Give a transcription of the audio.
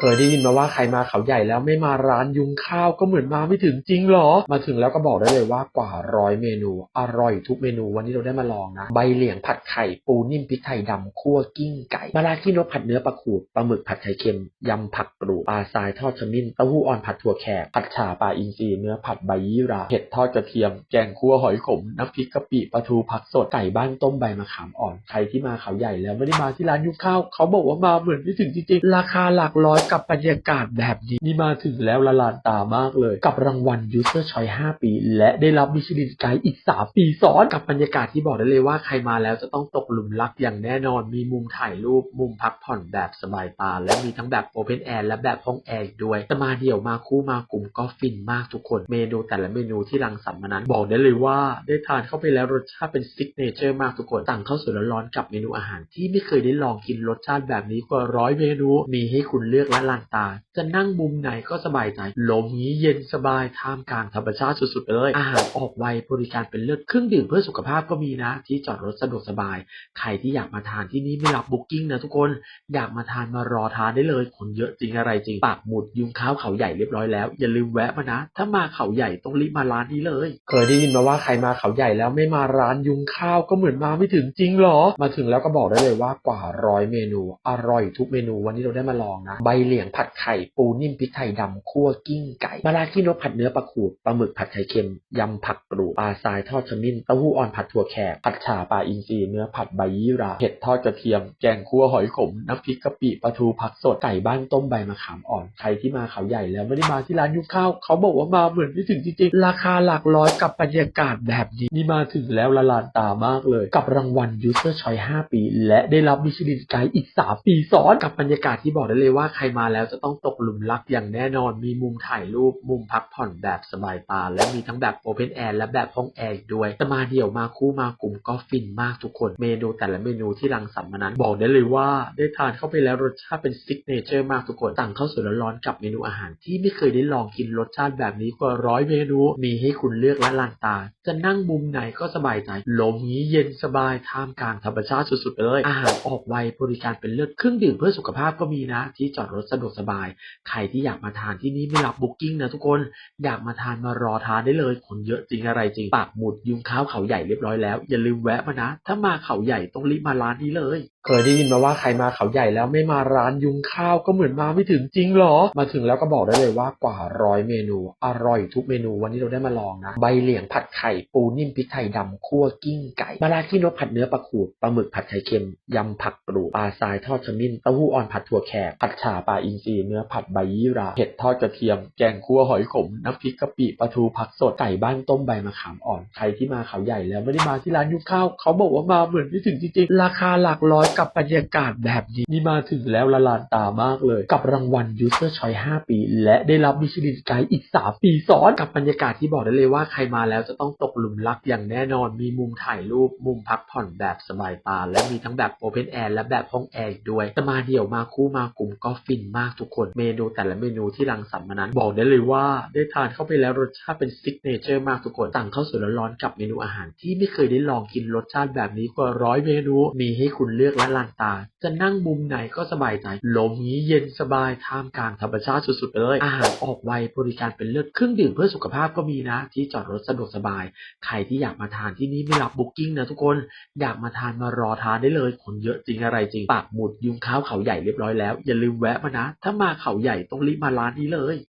เคยได้ยินมาว่าใครมาเขาใหญ่แล้วไม่มาร้านยุงข้าวก็เหมือนมาไม่ถึงจริงหรอ มาถึงแล้วก็บอกได้เลยว่ากว่าร้อยเมนู อร่อยทุกเมนูวันนี้เราได้มาลองนะ ใบเหลียงผัดไข่ ปูนิ่มพริกไทยดำคั่วกิ้งไก่มะระขี้นกผัดเนื้อปลาขูดปลาหมึกผัดไข่เค็ม ยำผักกรูดปลาทรายทอดขมิ้นเต้าหู้อ่อนผัดถั่วแขกผัดฉ่าปลาอินทรีเนื้อผัดใบยี่ราเห็ดทอดกระเทียม แกงคั่วหอยขมน้ำพริกกะปิปลาทูผักสดไก่บ้านต้มใบมะขามอ่อนใครที่มาเขาใหญ่แล้วไม่ได้มาที่ร้านยุงข้าวเขาบอกว่ามาเหมือนไม่ถึงจริงๆราคาหลักร้อยกับบรรยากาศแบบนี้นี่มาถึงแล้วละลานตามากเลย กับรางวัล User Choice 5 ปี และได้รับมิชลินไกด์อีก 3 ปีซ้อนกับบรรยากาศที่บอกได้เลยว่าใครมาแล้วจะต้องตกหลุมรักอย่างแน่นอนมีมุมถ่ายรูป มุมพักผ่อนแบบสบายตา และมีทั้งแบบ Open Air และแบบห้องแอร์ด้วยจะมาเดี่ยวมาคู่มากลุ่มก็ฟินมากทุกคนเมนูแต่ละเมนูที่รังสรรค์มานั้น บอกได้เลยว่าได้ทานเข้าไปแล้วรสชาติเป็นซิกเนเจอร์มากทุกคนสั่งข้าวสวยร้อนๆกับเมนูอาหารที่ไม่เคยได้ลองกินรสชาติแบบนี้กว่าร้อยเมนูมีให้คุณเลือกละลานตา จะนั่งมุมไหนก็สบายใจ ลมนี้เย็นสบายท่ามกลางธรรมชาติสุดๆไปเลย อาหารออกไวบริการเป็นเลิศเครื่องดื่มเพื่อสุขภาพก็มีนะ ที่จอดรถสะดวกสบาย ใครที่อยากมาทานที่นี่ไม่รับบุ๊กิ้งนะทุกคน อยากมาทานมารอทานได้เลย คนเยอะจริงอะไรจริง ปากหมุดยุงข้าวเขาใหญ่เรียบร้อยแล้ว อย่าลืมแวะมานะ ถ้ามาเขาใหญ่ต้องรีบมาร้านนี้เลย เคยได้ยินมาว่าใครมาเขาใหญ่แล้วไม่มาร้านยุงข้าวก็เหมือนมาไม่ถึงจริงหรอ มาถึงแล้วก็บอกได้เลยว่ากว่าร้อยเมนู อร่อยทุกเมนูวันนี้เราได้มาลองนะใบเหลียงผัดไข่ ปูนิ่มพริกไทยดำคั่วกิ้งไก่มะระขี้นกผัดเนื้อปลาขูดปลาหมึกผัดไข่เค็มยำผักกรูดปลาทรายทอดขมิ้นเต้าหู้อ่อนผัดถั่วแขกผัดฉ่าปลาอินทรีเนื้อผัดใบยี่หราเห็ดทอดกระเทียม แกงคั่วหอยขมน้ำพริกกะปิปลาทูผักสดไก่บ้านต้มใบมะขามอ่อนใครที่มาเขาใหญ่แล้วไม่ได้มาที่ร้านยุงข้าวเขาบอกว่ามาเหมือนไม่ถึงจริงๆราคาหลักร้อยกับบรรยากาศแบบนี้นี่มาถึงแล้วละลานตามากเลย กับรางวัล User Choice 5 ปี และได้รับมิชลินไกด์อีก 3 ปีซ้อนกับบรรยากาศที่บอกได้เลยว่าใครมาแล้วจะต้องตกหลุมรักอย่างแน่นอน มีมุมถ่ายรูป มุมพักผ่อนแบบสบายตา และมีทั้งแบบ Open Air และแบบห้องแอร์ด้วยจะมาเดี่ยวมาคู่มากลุ่มก็ฟินมากทุกคน เมนูแต่ละเมนูที่รังสรรค์มานั้น บอกได้เลยว่าได้ทานเข้าไปแล้วรสชาติเป็นซิกเนเจอร์มากทุกคนสั่งข้าวสวยร้อนๆกับเมนูอาหารที่ไม่เคยได้ลองกินรสชาติแบบนี้กว่าร้อยเมนู มีให้คุณเลือกและลานตา จะนั่งมุมไหนก็สบายใจลมนี้เย็นสบายท่ามกลางธรรมชาติสุดๆไปเลย อาหารออกไวบริการเป็นเลิศเครื่องดื่มเพื่อสุขภาพก็มีนะ ที่จอดรถสะดวกสบาย ใครที่อยากมาทานที่นี่ไม่รับบุ๊กิ้งนะทุกคน อยากมาทานมารอทานได้เลย คนเยอะจริงอะไรจริง ปากหมุดยุงข้าวเขาใหญ่เรียบร้อยแล้ว อย่าลืมแวะมานะ ถ้ามาเขาใหญ่ต้องรีบมาร้านนี้เลย เคยได้ยินมาว่าใครมาเขาใหญ่แล้วไม่มาร้านยุงข้าวก็เหมือนมาไม่ถึงจริงหรอ มาถึงแล้วก็บอกได้เลยว่ากว่าร้อยเมนูอร่อยทุกเมนูวันนี้เราได้มาลองนะ ใบเหลียงผัดไข่ปูนิ่มพริกไทยดำคั่วกิ้งไก่มะระขี้นกผัดเนื้อปลาขูดปลาหมึกผัดไข่เค็มยำผักกรูดปลาทรายทอดขมิ้นเต้าหู้อ่อนผัดถั่วแขกผัดฉ่าปลาอินทรีเนื้อผัดใบยี่ราเห็ดทอดกระเทียม แกงคั่วหอยขม น้ำพริกกะปิปลาทูผักสดไก่บ้านต้มใบมะขามอ่อนใครที่มาเขาใหญ่แล้วไม่ได้มาที่ร้านยุงข้าวเขาบอกว่ามาเหมือนไม่ถึงจริงๆราคาหลักร้อยกับบรรยากาศแบบนี้นี่มาถึงแล้วละลานตามากเลย กับรางวัล User Choice 5 ปี และได้รับมิชลินไกด์อีก 3 ปีซ้อนกับบรรยากาศที่บอกได้เลยว่าใครมาแล้วจะต้องตกหลุมรักอย่างแน่นอนมีมุมถ่ายรูปมุมพักผ่อนแบบสบายตาและมีทั้งแบบ Open Air และแบบห้องแอร์ด้วยจะมาเดี่ยวมาคู่มากลุ่มก็ฟินมากทุกคนเมนูแต่ละเมนูที่รังสรรค์มานั้น บอกได้เลยว่าได้ทานเข้าไปแล้วรสชาติเป็นซิกเนเจอร์มากทุกคนสั่งข้าวสวยร้อนๆกับเมนูอาหารที่ไม่เคยได้ลองกินรสชาติแบบนี้กว่าร้อยเมนู มีให้คุณเลือกและลานตา จะนั่งมุมไหนก็สบายใจลมนี้เย็นสบายท่ามกลางธรรมชาติสุดๆไปเลยอาหารออกไวบริการเป็นเลิศเครื่องดื่มเพื่อสุขภาพก็มีนะ ที่จอดรถสะดวกสบาย ใครที่อยากมาทานที่นี่ไม่รับบุ๊กิ้งนะทุกคนอยากมาทานมารอทานได้เลยคนเยอะจริงอะไรจริงปากหมุดยุงข้าวเขาใหญ่เรียบร้อยแล้วอย่าลืมแวะมานะ ถ้ามาเขาใหญ่ต้องรีบมาร้านนี้เลย